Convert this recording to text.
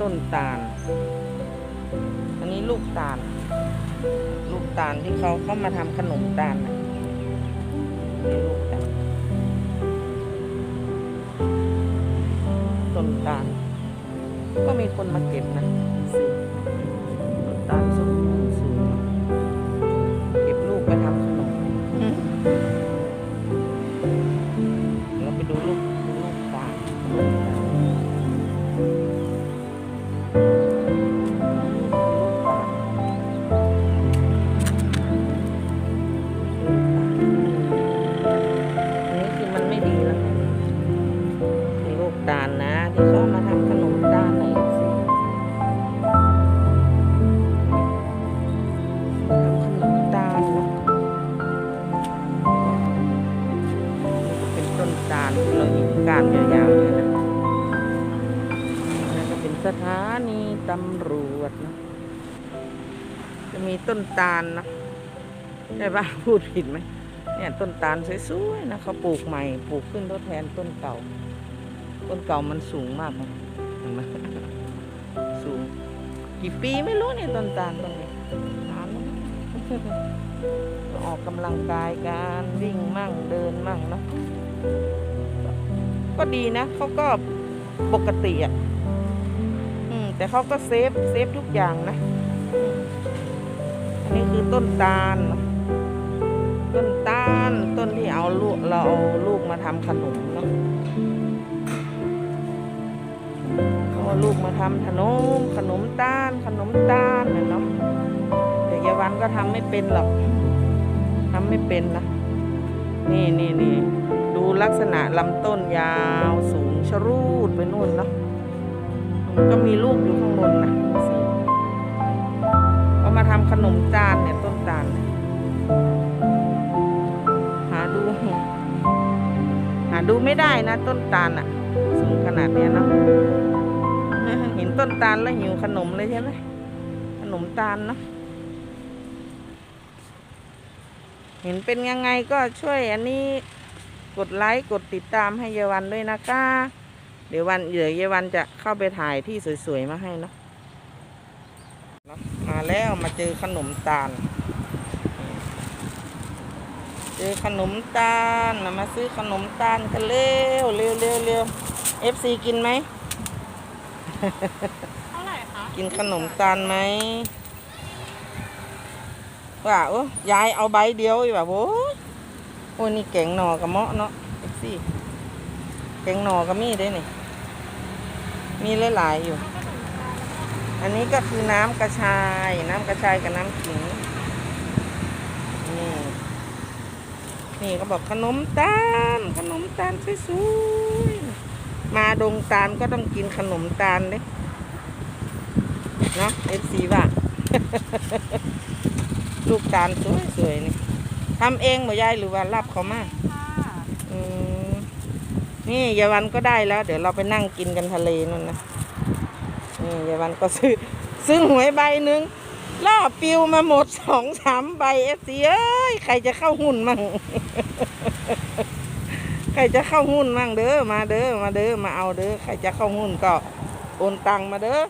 ต้นตาล อันนี้ลูกตาล ลูกตาลที่เขาเข้ามาทำขนมตาลนะนี่ลูกตาล ต้นตาล ก็มีคนมาเก็บนะ ต้นตาลที่เราเห็นก้านยาวๆเนี่ยนะนั่ก็เป็นสถานีตำรวจนะ จะมีต้นตาลนะใช่ปะพูดผิดไหมเนี่ยต้นตาลสวยๆนะเขาปลูกใหม่ปลูกขึ้นทดแทนต้นเก่า ต้นเก่ามันสูงมากนะเห็นไหมสูง กี่ปีไม่รู้เนี่ยต้นตาลต้นนี้นานแล้วนออกกำลังกายการวิ่งมั่งเดินมั่งเนาะ ก็ดีนะเขาก็ปกติอะอืมแต่เขาก็เซฟเซฟทุกอย่างนะ อันนี้คือต้นตาล ต้นตาล ต้นที่เอาลูกเราเอาลูกมาทำขนมเนาะเอาลูกมาทำขนมขนมตาล ขนมตาลเนี่ยเนาะแต่ยายวันก็ทำไม่เป็นหรอกทำไม่เป็นนะ นี่นี่นี่ ลักษณะลำต้นยาวสูงชรูดไปนู่นเนาะมันก็มีลูกอยู่ข้างบนนะสิเอามาทำขนมจานเนี่ยต้นตาลเนี่ยหาดู หาดูไม่ได้นะ ต้นตาลอะสูงขนาดเนี้ยเนาะเห็นต้นตาลแล้วหิวขนมเลยใช่ไหมขนมตาลเนาะเห็นเป็นยังไงก็ช่วยอันนี้ กดไลค์กดติดตามให้เยาวันด้วยนะคะ เดี๋ยววันเดี๋ยวเยาวันจะเข้าไปถ่ายที่สวยๆมาให้เนาะเนาะมาแล้วมาเจอขนมตาล เจอขนมตาลนะมาซื้อขนมตาลกันเร็วเร็วเร็วเร็วเอฟซีกินไหมเท่าไหร่คะกินขนมตาลไหมว่าโอ้ยายเอาใบเดียวอีกแบบโอ้ย โอ้ยนี่แกงหน่อกับเมาะเนาะเอฟซี่แกงหน่อกับมีได้นี่ มีหลายๆอยู่ อันนี้ก็คือน้ำกระชาย น้ำกระชายกับน้ำขิง นี่ นี่ก็บอกขนมตาล ขนมตาลสวยๆ มาดงตาลก็ต้องกินขนมตาลเด้เนาะเอฟซีว่า ลูกตาลสวยๆนี่ ทำเองบ่ยายหรือว่ารับเขามาค่ะอืมนี่ยายวันก็ได้แล้ว เดี๋ยวเราไปนั่งกินกันทะเลนั่นนะนี่ยายวันก็ซื้อซื้อหวยใบหนึ่งล่อปิวมาหมดสองสามใบเอฟซีเอ้ยใครจะเข้าหุ้นมั่ง ใครจะเข้าหุ้นมั่งเด้อมาเด้อมาเด้อมาเอาเด้อใครจะเข้าหุ้นก็โอนตังมาเด้อ